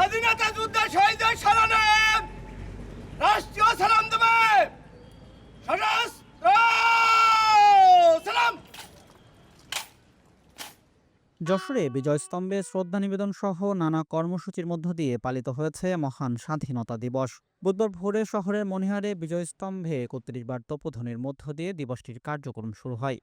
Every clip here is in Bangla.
মুক্তিযুদ্ধের শহীদের স্মরণে রাষ্ট্রীয় সালাম দেবে। যশোরে বিজয়স্তম্ভে শ্রদ্ধা নিবেদন সহ নানা কর্মসূচির মধ্য দিয়ে পালিত হয়েছে মহান স্বাধীনতা দিবস। বুধবার ভোরে শহরের মনিহারে বিজয়স্তম্ভে একত্রিশ বার তপধ্বনির মধ্য দিয়ে দিবসটির কার্যক্রম শুরু হয়।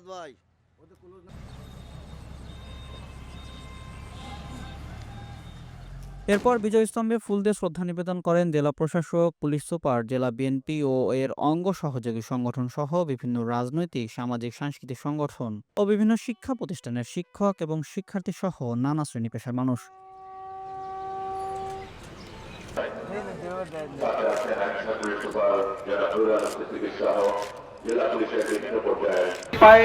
আজাদ ভাই। এরপর বিজয়স্তম্ভে ফুল দিয়ে শ্রদ্ধা নিবেদন করেন জেলা প্রশাসক পুলিশ সুপার জেলা বিএনপি ও এর অঙ্গ সহযোগী সংগঠন সহ বিভিন্ন রাজনৈতিক সামাজিক সাংস্কৃতিক সংগঠন ও বিভিন্ন শিক্ষা প্রতিষ্ঠানের শিক্ষক এবং শিক্ষার্থী সহ নানা শ্রেণি পেশার মানুষ। জেলা পুলিশের বিভিন্ন পাই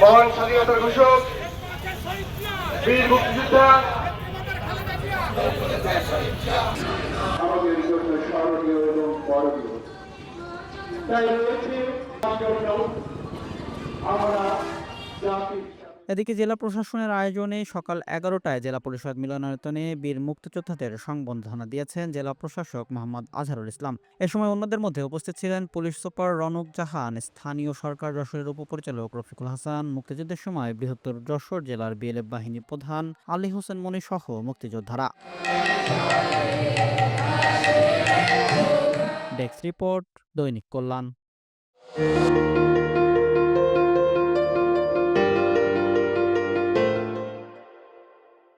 মহান স্বাধীনতার ঘোষক বীর মুক্তিযোদ্ধা। আমাদের তাই রয়েছে আমরা জাতির এদিকে জেলা প্রশাসনের আয়োজনে সকাল এগারোটায় জেলা পরিষদ মিলনায়তনে বীর মুক্তিযোদ্ধাদের সংবর্ধনা দিয়েছেন জেলা প্রশাসক মোহাম্মদ আজহারুল ইসলাম। এ সময় অন্যদের মধ্যে উপস্থিত ছিলেন পুলিশ সুপার রনক জাহান, স্থানীয় সরকার যশোরের উপপরিচালক রফিকুল হাসান, মুক্তিযুদ্ধের সময় বৃহত্তর যশোর জেলার বিএলএফ বাহিনী প্রধান আলী হোসেন মনি সহ মুক্তিযোদ্ধারা। ডেস্ক রিপোর্ট, দৈনিক কল্যাণ।